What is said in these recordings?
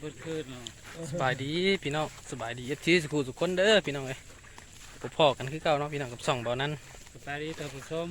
เปิดคืนเนาะสบายดีพี่น้องสบายดีเอฟทีสุขุสุขคนเด้อพี่น้องเอ้ยพบพ่อกันคือเก่าเนาะพี่น้องกับสองเบานั้นสบายดีท่านผู้ชม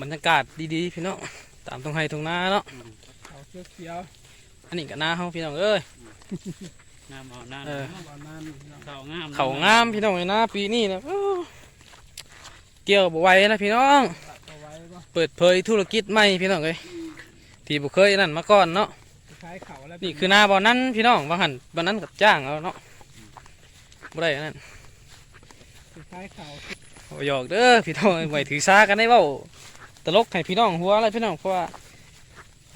บรรยากาศดีๆพี่น้องตามตรงไห้ตรงนาเนาะเขาเขียวเขียวอันนี้ก็นาเฮาพี่น้องเอ้ยงามเอาหน้าเออๆประมาณเขางามเขางามพี่น้องเอ้ยนะปีนี้นะโอ้เกี่ยวบ่ไหวนะพี่น้องตัดเอาไว้ก็เปิดเผยธุรกิจใหม่พี่น้องเอ้ยที่บ่เคยนั่นมาก่อนเนาะคล้ายเขาแล้วนี่คือนาบ่อนั้นพี่น้องว่าหันบ่อนั้นกับจ้างเอาเนาะบ่ได้อันนั่นคล้ายเขาบ่หยอกเด้อพี่น้องไว้ถือซากันได้เว้าตลกให้พี่น้องหัวอะไรพี่น้องเพราะว่า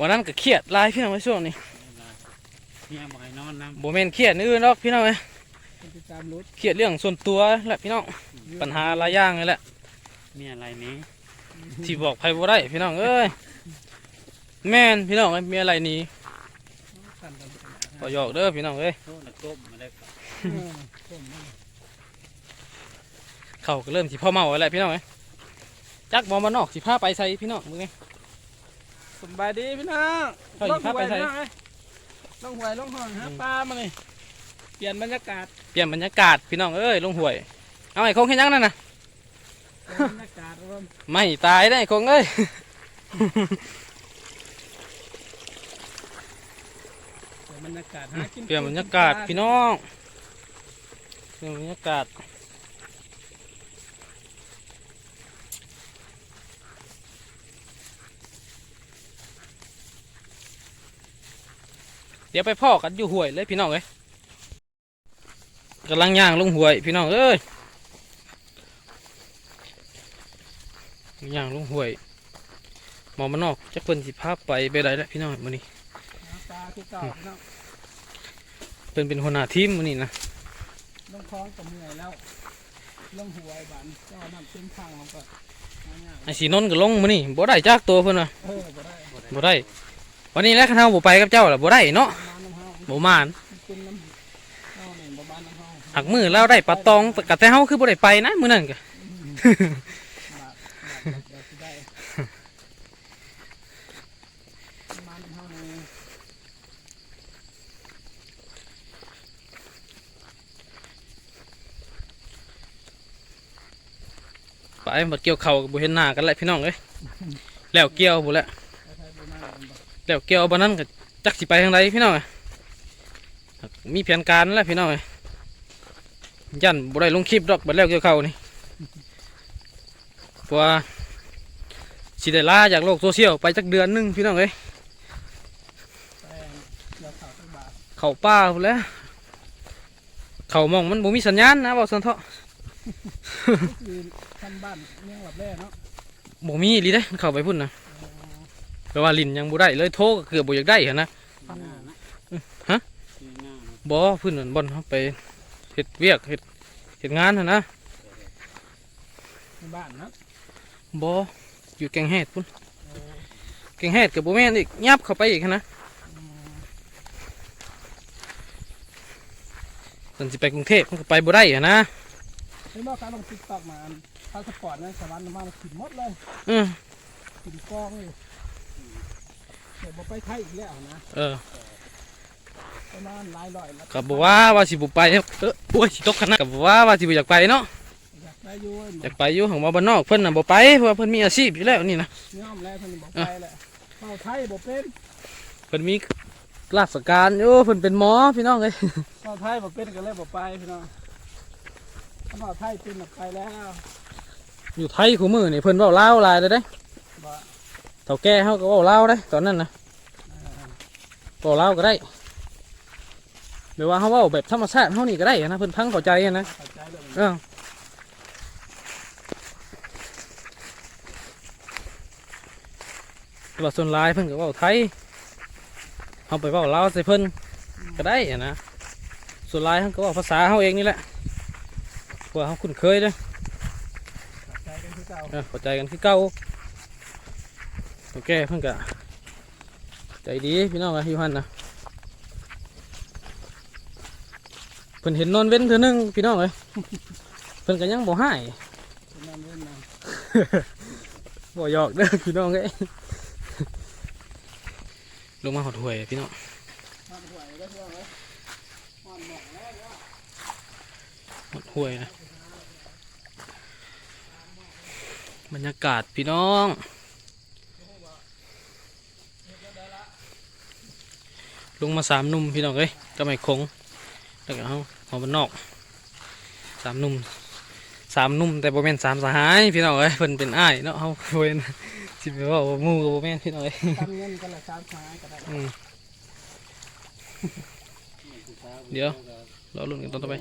วันนั้นก็เครียดหลายพี่น้องในช่วงนี้เนี่ยบ่ให้นอนน้บ่แม่นเครียดอื่นหรอกพี่น้องเอ้ยเป็นติดตามรถเครียดเรื่องส่วนตัวแหละพี่น้องปัญหาหลายอย่างนี่แหละำมีอะไรนี้ที่บอกไผบ่ได้พี่น้องเอ้ยแม่นพี่น้องเอ้ยมีอะไรหนี้สั่นกัน ไปบ่หยอกเด้อพี่น้องเอ้ยโทษนะก้มมาได้ก่อนเออต้มมันเขาก็เริ่มสิพ่อเมาแล้วพี่น้องเอ้ยจักบ่มานอกสิพาไปใส่พี่น้องมึงไงสบายดีพี่น้องเขาอยู่ภาพไปใส่ลงหวยลงห้องฮะปลามาเลยเปลี่ยนบรรยากาศเปลี่ยนบรรยากาศพี่น้องเอ้ยลงห้วยเอาไอ้คงเฮ็ดหยังนั่นน่ะเปลี่ยนบรรยากาศรวมไม่ตายได้ไอ้คงเอ้ย เปลี่ยน บรรยากาศหากินเปลี่ยนบรรยากาศพี่น้องเปลี่ยนบรรยากาศเดี๋ยวไปพ่อกันอยู่ห้วยเลยพี่น้องเอ้ยกำลังย่างลงห้วยพี่น้องเอ้ยย่างลงห้วยหมอมันนอกจะเพิ่นสิพาไปไปได้แล้วพี่น้องมื้อนี้ หาปลาคือเก่าพี่น้องเพิ่นเป็นหัวหน้าทีมมื้อนี้นะลงคลองกับเมื่อยแล้วลงหวยบันเจ้าน้ำเต็มทางลงก็ง่ายไอ้สีนนท์ก็ลงมื้อนี้บ่ได้จักตัวเพิ่นว่าๆเออบ่ได้บ่ได้ วันนี้แหล้วคันเฮาบ่ไปกับเจ้าล่ะบ่ได้เนาะประมาณน้ำเฮาบ่มานเป็นน้ำเฮาหนึ่งประมาณน้ำเฮาหักมือแล้วได้ปลาตองแต่กะแต่เฮาคือบ่ได้ไปนะมื้อนั้นก็ บาทบาทบาทได้ประมาณน้ำเฮาหนึ่ง ไปบ่เกี่ยวเข้าบ่เห็นหน้ากันแหล้วพี่น้องเอ้ยแล้วเกี่ยวบ่แล้วแล้วเกี่ยวบ่นั้นก็จักสิไปทางใดพี่น้องมีแผนการแล้วพี่น้องยันบ่ได้ลงคลิปดอกบัดแล้วเกี่ยวเข้านี่เพราะว่าสิได้ลาจากโลกโซเชียลไปจักเดือนหนึงพี่น้องเอ้ยเขาวสักบาทเข้าป่าพู้นแล้วเข้ามองมันบ่มีสัญญาณนะบอกสันเถาะ คือทำบ้านเมืองหลับแร่เนาะบ่มีอีหลีเด้เข้าไปพุ่นนะแปลว่าลิ้นยังบ่ได้เลยโทรก็เกือบบ่อยากได้หั่นนะข้างหน้านะฮะข้างหน้านะบ่เพิ่นนั่นบ่อนเฮาไปเฮ็ดเวียกเฮ็ดเฮ็ดงานหั่นนะในบ้านเนาะบ่อยู่แกงแฮดพุ่นแกงแฮดก็บ่แม่นอีกยับเข้าไปอีกหั่นนะเพิ่นสิไปกรุงเทพมันก็ไปบ่ได้หั่นนะ เห็นว่าการลงติ๊กต็อกมาพาสปอร์ตในสวรรค์มาขินหมดเลยเออขินกองเลยเดี๋ยวบ่ไปไทยอีกแล้วนะเออประมาณหลายร้อยแล้วก็บ่ว่าว่าสิบ่ไปเออโอ้ยสิตกคณะก็บ่ว่าว่าสิบ่อยากไปเนาะอยากได้อยู่อยากไปอยู่ของมาบ้านนอกเพิ่นน่ะบ่ไปเพราะว่าเพิ่นมีอาชีพอยู่แล้วนี่นะย่อมแล้วเพิ่นบอกไปแหละเข้าไทยบ่เป็นเพิ่นมีราชการอยู่เพิ่นเป็นหมอพี่น้องเอ้ยเข้าไทยบ่เป็นก็เลยบ่ไปพี่น้อง เข้าไทยเป็นออกไปแล้วอยู่ไทยคู่มือนี่เพิ่นเว้าลาวหลายเลยเด้บ่เฒ่าแก่เฮาก็เว้าลาวได้ตอนนั้นน่ะเว้าลาวก็ได้หรือว่าเฮาเว้าแบบธรรมชาติเฮานี่ก็ได้นะเพิ่นพังเข้าใจอะนะเข้าใจเลยเออแต่ว่าส่วนหลายเพิ่นก็เว้าไทยเฮาไปเว้าลาวใส่เพิ่นก็ได้อะนะส่วนหลายเฮาก็เว้าภาษาเฮาเองนี่แหละเพราะว่าเฮาคุ้นเคยเด้อเข้าใจกันคือเก่าเออเข้าใจกันคือเก่าโอเคเพิ่นก็ใจดีพี่น้องอะอยู่หันนะเพิ่นเห็นนอนเว้นเทื่อนึงพี่น้องเอ้ยเพิ่นก็ยังบ่ให้เป็นนั่นเล่นนะบ่หยอกเด้อพี่น้องเอ้ยลงมาหอดหวยพี่น้องทำหวยก็เท่าไหร่อ่อนบอกแล้วว่าหมดห่วยนะ บรรยากาศพี่น้อง ลงมาสามหนุ่มพี่น้องเอ้ยก็ไม่คงแล้วก็เอาหอมบ้านนอกสามหนุ่มสามหนุ่มแต่บ่แม่นสามสหายพี่น้องเอ้ยเพิ่นเป็นอ้ายเนาะเฮาเว้นสิไปเว่าว่าหมู่ก็บ่แม่นพี่น้องเอ้ยทำเงินกันละสามหาก็ได้อืมเดี๋ยวรอลุ้นกันตอนต่อไป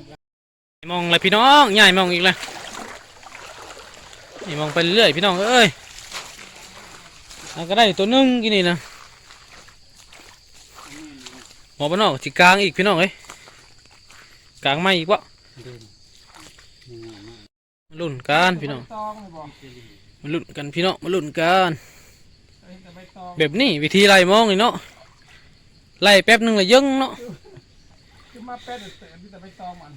มองอะไรพี่น้องใหญ่มองอีกเลย นี่มองไปเรื่อยพี่น้องเอ้ยแล้วก็ได้ตัวนึงกินนี่นะหมอบ้านนอกจิกลางอีกพี่น้องเอ้ยกลางไม่อีกวะมาลุ้นกันพี่น้องใบตองเลยบอกมาลุ้นกันพี่น้องมาลุ้นกันเอ้ยแบบนี้วิธีไล่มองนี่เนาะไล่แป๊บนึงเลยยังเนาะคือมาแป๊ดเสือมีแต่ใบตองมัน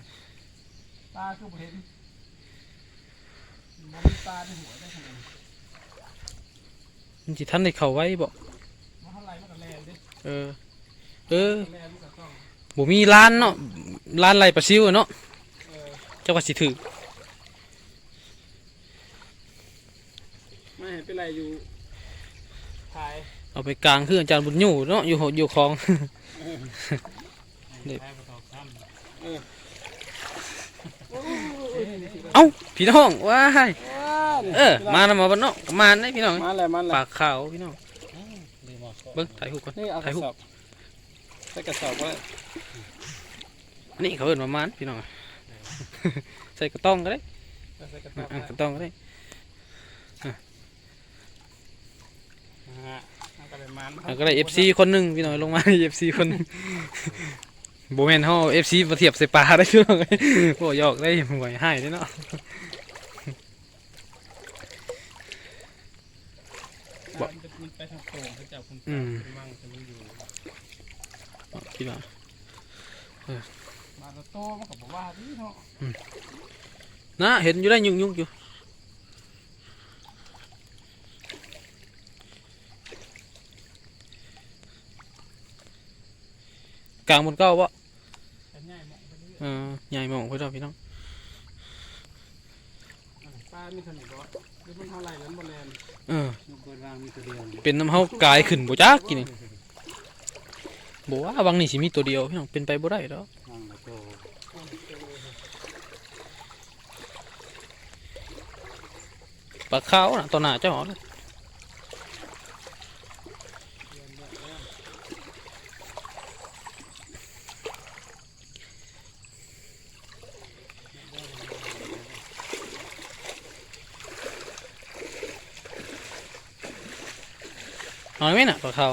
ตาคือเห็น มันมีตาในหัวได้ขนาดนี้มันจิทันได้เข้าไว้บ่มันเท่าไหรมันก็แลนดิเออ เออแลนมันก็ต้องบ่มีร้านเนาะร้านไล่ปลาซิวอะเนาะเออเจ้าก็สิถือไม่เห็นเป็นไรอยู่ถ่ายเอาไปกลางคืออาจารย์บุญอยู่เนาะอยู่หออยู่คลองได้ไปตอกซ้ำ เอ้าพี่น้องว้ายว้าวเออมาแล้วมาบ้านนอกมาได้พี่น้องมาเลยมาเลยปากขาวพี่น้องเรียกว่าก็เบิ้งถ่ายรูปก่อนนี่เอากถ่าระยรูปสอบใส่กระสอบไว้อันนี่เขาเอิ้นว่ามานพี่น้องใส่กระต้องก็ได้ใส่กระสอบอะไว้กระต้องก็ได้นะฮะเอากระเป็นมันแล้วก็ได้ FC คนหนึงพี่น้องลงมา FC คนหนึ่ งบ่แม่นเฮา FC มาเทียบใส่ปลาได้พี่น้องโอ้ยอกได้หวยให้ได้เนาะบอกมันไปทางโป่งเขาจับคุณอืมมั่งจะไม่อยู่คิดว่ามาโตมันก็บอกว่าดีเนาะนะเห็นอยู่ได้ยุ่งๆอยู่กลางบนเก้าวะ แต่ง่ายมองไป เรื่อยเออใหญ่มองพี่น้องพี่น้องอะป้ามีขนมบ่หรือมันเท่าไหร่แล้วบ่แลนเออลูกเบิดวางมีตัวเดียวนี่เป็นน้ำเฮากายขึ้นบ่จักกินนี่บ่ว่าบางนี่สิมีตัวเดียวพี่น้องเป็นไปบ่ได้ดอกวางแล้วก็ปลาขาวน่ะตัวหน้าเจ้าหอเลย เอาไหมน่ะปลาขาว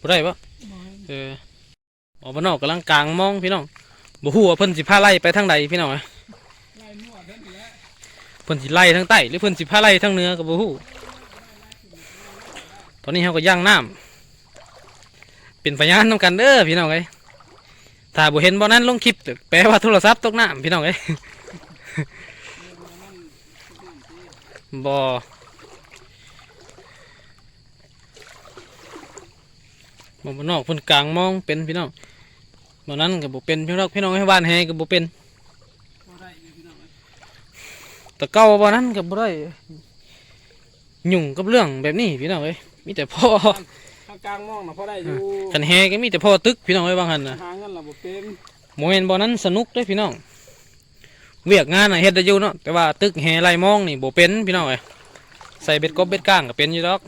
บ่ได้ปะเออออกมานอกกำลังกลางมองพี่น้องบ่ฮู้ว่าเพิ่นสิพาไล่ไปทางใดพี่น้องเอ้ยไล่นวดนั่นแหละเพิ่นสิไล่ทางใต้หรือเพิ่นสิพาไล่ทางเหนือก็บ่ฮู้ตอนนี้เฮาก็ย่างน้ำเป็นพยานนํกันเด้อพี่น้องเอ้ยถ้าบ่เห็นบ่นั้นลงคลิปแปลว่าโทรศัพท์ตกน้ำพี่น้องเอ้ย บ่บ่มานอกเพิ่นกลางมองเป็นพี่น้องบ่นั้นก็บ่เป็นพี่น้องพี่น้องให้บ้านแฮก็บ่เป็นบ่ได้อยู่พี่น้องเอ้ยแต่เก่าบ่นั้นก็บ่ได้ยุ่งกับเรื่องแบบนี้พี่น้องเอ้ยมีแต่พ่อทางกลางมองน่ะพอได้อยู่คันแฮก็มีแต่พ่อตึกพี่น้องเอ้ยบางหันน่ะหาเงินล่ะบ่เป็นโมเมนต์บ่นั้นสนุกเด้อพี่น้อง เวียกงานน่ะเฮ็ดได้อยู่เนาะแต่ว่าตึกแฮไล่มองนี่บ่เป็นพี่น้องเอ้ยใส่เบ็ดกบเบ็ดก้างก็เป็นอยู่ดอก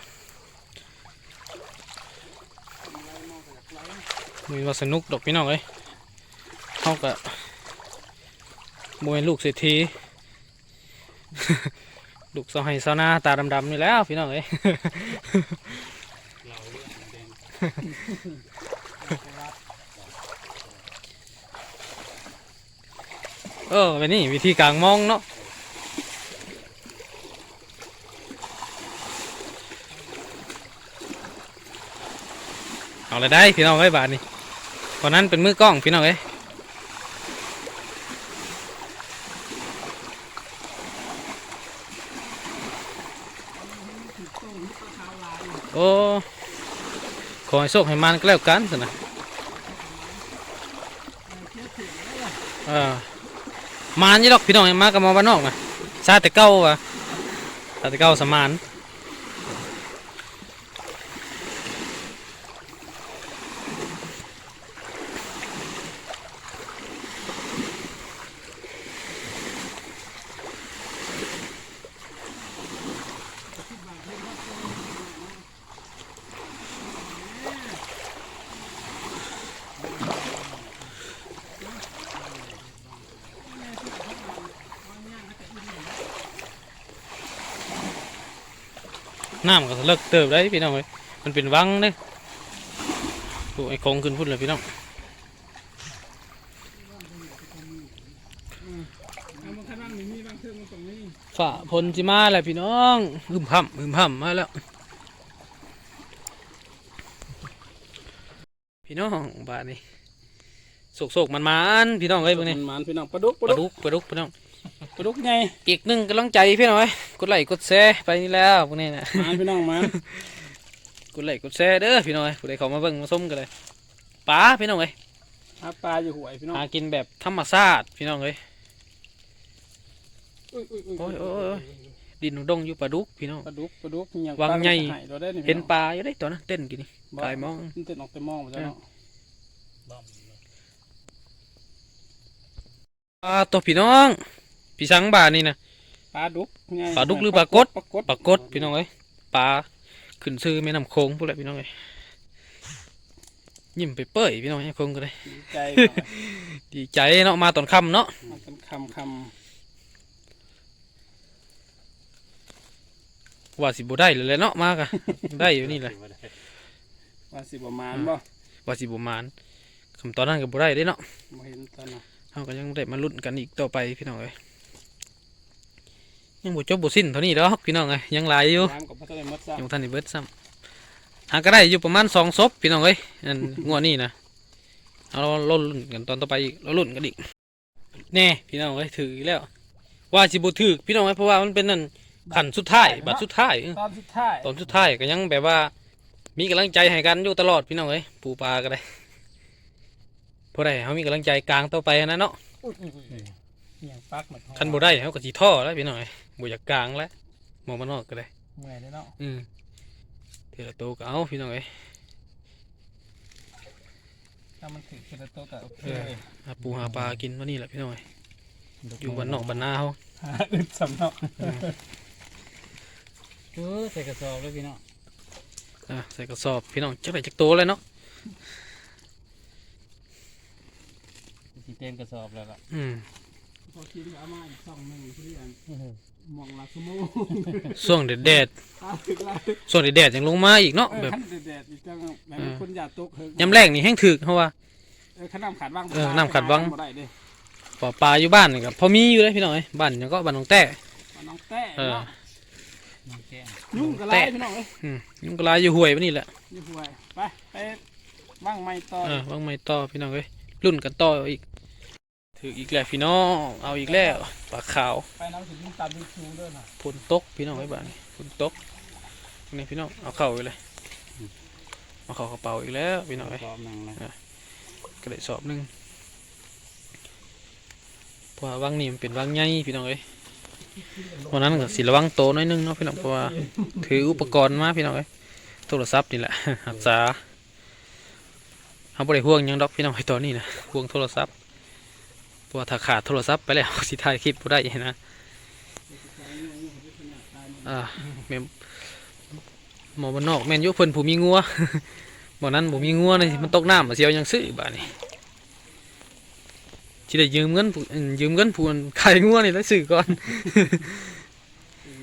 มีว่าสนุกดอกพี่น้องเอ้ยเฮาก็บ่แม่นลูกเศรษฐีลูกสาวไห้สาวนาตาดำๆนี่แล้วพี่น้องเอ้ย เอแดงเออเป็นนี่วิธีกลางมองเนาะเอาเลยได้พี่น้องเอ้บาทนี่คนนั้นเป็นมือกล้องพี่น้องเอ้กต้องที่ปลาขาวลายโอ้ขอให้โชคให้มันก็แล้วกันสินะเที่ยวเถียงแล้วล่ะเออ มานี่ดอกพี่น้องมากับมอบ้านนอกนะซาแต่เก้าวะซาแต่เก้าสมาน น้ำก็เลิกเติบได้พี่น้องเลยมันเป็นวังเด้โอ้ไอ้คงขึ้นพุ่นเลยพี่น้องเอามันขนาดนี้มีบางเทื่อมันตรงนี้ฝ่าพลจิมาแหละพี่น้องอึมพ่ำอึมพ่ำมาแล้ว พี่น้องบ้านนี้โศกโศกมันมันๆพี่น้องเอ้ยพวกนี้มันมันพี่น้องปลาดุกปปลาลาดุดุกกปลาดุกพี่น้อง ปลาดุกไงอีกหนึ่งกำลังใจพี่น้องเอ้ยกดไลค์กดแชร์ไปนี่แล้วพวกนี้นะมันพี่น้องมันกดไลค์กดแชร์เด้อพี่น้องเอ้ยผู้ใดเขามาเบิ่งมาส้มกันเลยปลาพี่น้องเอ้ยหาปลาอยู่หวยพี่น้องหากินแบบธรรมชาติพี่น้องเอ้ยอุ้ยอุ้ยอุ้ยโอ้ยโอ้ยโอ้ยดินดงอยู่ปลาดุกพี่น้องปลาดุกปลาดุกมีหยังวางใหญ่ปลามันจะายเราได้นี่เห็นปลาอยู่ได้ตัวนั้นเต้นกินนี่บ่กายมองมันเต้นออกแต่มองไปแล้วเนาะบ้อมปลาตัวพี่น้อง พี่สังบานี่นะปลาดุกไงปลาดุกหรือปลากดปลากดปลากดพี่น้องเอ้ยปลาขึ้นซื้อแม่น้ำโขงพวกแหละพี่น้องเอ้ยยิ้มไปเปื่อยพี่น้องไอ้คงก็เลยดีใจพี่น้องดีใจเนาะมาตอนค่ำเนาะมันเป็นคำคว่าสิบ่ได้เลยแหละเนาะมากะได้อยู่นี่แหละถือว่าได้ำว่าสิประมาณบ่ว่าสิบ่มานคำตอนนั้นก็บ่ได้เด้เนาะบ่เห็นตอนน่ะเฮาก็ยังได้มาลุ้นกันอีกต่อไปพี่น้องเอ้ย ยังบ่จบบ่สิ้นเท่านี้ดอกพี่น้องเอ้ยยังหลายอยู่น้ำกับพระเจ้าได้หมดซะยังบ่ทันได้เบิดซ้ำหาก็ได้อยู่ประมาณสองศพพี่น้องเอ้ยนั่นงวดนี้นะเอาเราเราลุ้นกันตอนต่อไปอีกเราลุ้นกันอีกแน่พี่น้องเอ้ยถืออีกแล้ว ว่าสิบ่ถือพี่น้องเอ้ยเพราะว่ามันเป็นนั่นขั้นสุดท้ายบัดสุดท้ายเออตอนสุดท้ายตอนสุดท้ายก็ยังแบบว่า มีกำลังใจให้กันอยู่ตลอดพี่น้องเอ้ยปูปลาก็ได้พอได้เขามีกำลังใจกลางต่อไปนะเนาะอุ้ยอุ้ยอุ้ยอุ้ยอิหยังปักหมดคันบ่ได้เขาก็สิท่อแล้วพี่น้องเอ้ย บ่อยากกลางแล้วมองมันนอกก็ได้เมื่อยเลยเนาะอืมเทละโตวก็เอาพี่น้องเอ้ยถ้ามันถือเป็นตัวก็โอเคเออหาปูหาปลากินวันนี้แหละพี่น้องเอ้ยอยู่บ้านนอกบ้านนาเขาหาอึดสำเนาะเออใส่กระสอบเลยพี่น้องอะใส่กระสอบพี่น้องจักได้จักโตเลยเนาะสีเต็มกระสอบแล้วล่ะอืมพอกินเอามาอีกสองหนึ่งที่อัน มองละชั่วโมงช่วงแดดตาถึกไรๆช่วงแดดๆยังลงมาอีกเนาะเออแบบขั้นแดดๆอีกจังแบบมีคนอยากตกเฮิงยามแรกนี่แห้งถึกเพราะว่า เออขน้ำขาดว่างเออน้ำขาดว่าง บ่ได้เด้ปลาปลาอยู่บ้านนี่ก็พอมีอยู่เลยพี่น้องเอ้ยบ้านยังก็บ้านน้องแต้ว่าน้องแต้เออ เนาะน้องแก้มยุ่งกับไรแต้พี่น้องเอ้ยอืมยังก็ลายอยู่ห่วยวันนี้แหละนี่ห่วยไปไปว่างไม่ต่อเออว่างไม่ต่อพี่น้องเอ้ยรุ่นกันต่ออีก ถืออีกแล้วพี่น้องเอาอีกแล้วปลาขาวไปน้ำถึงยิ่งตามยิ่งชูด้วยนะฝนตกพี่น้องไว้บ้านนี่ฝนตกนี่พี่น้องเอาเข้าไปเลยเอาเข้ากระเป๋าอีกแล้วพี่น้องกเอ้ระยสอบหนึงเลยก็ได้สอบหนึ่งเพราะว่าวังนี่มันเป็นวังใหญ่พี่น้องเอ้ยวันนั้นก็สิระวังโตวหน้อยหนึงเนาะพี่น้องเพราะว่าถืออุปกรณ์มาพี่น้องเอ้ยโทรศัพท์นี่แหละรักษาเขาบ่ได้ห่วงหยังดอกพี่น้องไอ้ตอนนี้นะห่วงโทรศัพท์เพ ราะว่าถ้าขาดโทรศัพท์ไปแล้วสิถ่ายคลิปบ่ได้นะอ่าแม่นหมอบ้านนอกแม่นอยุเพิ่นผู้มีงัวบ่นั้นบ่มีงัวนี่มันตกน้ำมาเสียวยังซื้อบ้านี่สิได้ยืมเงินผู้อืมยืมเงินผู้อันขายงัวนี่แล้วซื้อก่อน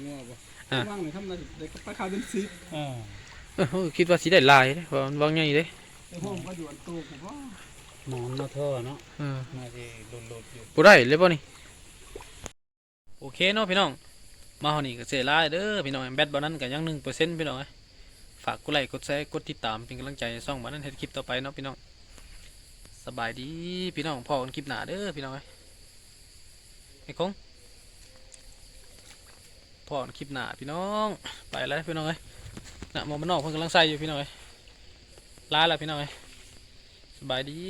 งัวบ่อะว่างเลยทำอะไรเด็กก็ไปข่าวเป็นซิปเออเออคิดว่าสิได้หลายเด้เพราะมันวางใหญ่เด้ไอ้ห้องก็อยู่อันตู้ผมว่า หมอนมาท่อเนาะเออน่าจะหลุดๆอยู่บ่ได้เลยบ่นี่โอเคเนาะพี่น้อง มาเฮานี่ก็เสียหลายเด้อพี่น้องแบตบ่นั้นก็ยัง1%พี่น้องเอ้ยฝากกดไลค์กดแชร์กดติดตามเป็นกำลังใจให้ช่องบ่นั้นเฮ็ดคลิปต่อไปเนาะพี่น้องสบายดีพี่น้องพอกันคลิปหน้าเด้อพี่น้องเอ้ยไอ้คงพอกันคลิปหน้าพี่น้องไปแล้วพี่น้องเอ้ยน่ะหมอมันนอกเพิ่นกำลังใส่อยู่พี่น้องเอ้ยลาแล้วพี่น้องเอ้ย สบายดี